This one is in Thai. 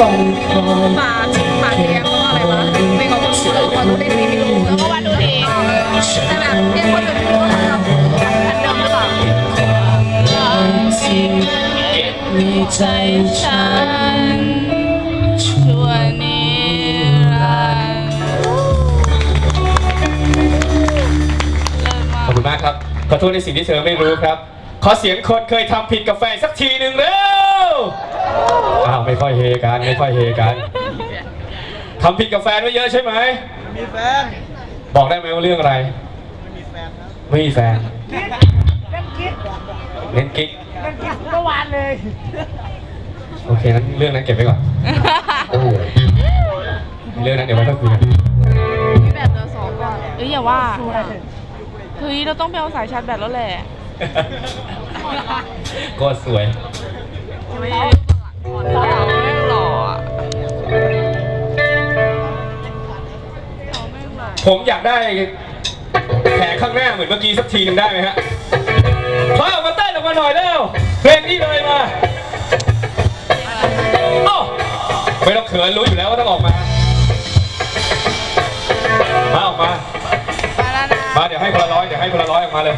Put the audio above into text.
ปาปาเทียมก็อะไรวะไม่เขาคนชื่คนรู้ได้ดีไม่รู้แล้วก็ว่าดูดีแต่แบบเป็กคนอื่นรู้ว่าเราอันเดิมหรือเปล่าใจฉันชั่วนิรันดร์ขอบคุณมากครับ ขอโทษในสิ่งที่เธอไม่รู้ครับ ขอเสียงคนเคยทำผิดกับแฟนสักทีหนึ่งเร็ว อ้าวไม่ค่อยเฮกันไม่ค่อยเฮกันทำผิดกับแฟนไว้เยอะใช่ไหมมีแฟน บอกได้ไหมว่าเรื่องอะไร ไม่มีแฟนครับไม่มีแฟนเล่นกิ๊กเล่นกิ๊กเล่นกิ๊กเมื่อวานเลย โอเคนั้นเรื่องนั้นเก็บไว้ก่อนเรื่องนั้นเดี๋ยวไว้ค่อยคุยกันมีแบบเดียวสองก่อนเอ้ยอย่าว่าเฮ้ยเราต้องไปเอาสายชาร์จแบตแล้วแหละก็สวย ผมอยากได้แผลข้างหน้าเหมือนเมื่อกี้สักทีหนึงได้ไหมฮะพาออกมาเต้นออกมาหน่อยเร็วเพลงนี้เลยมาอ้าวไม่ต้องเขินรู้อยู่แล้วว่าต้องออกมา มาออกมามาแล้วนะมาเดี๋ยวให้คนละร้อยเดี๋ยวให้คนละร้อยออกมาเลย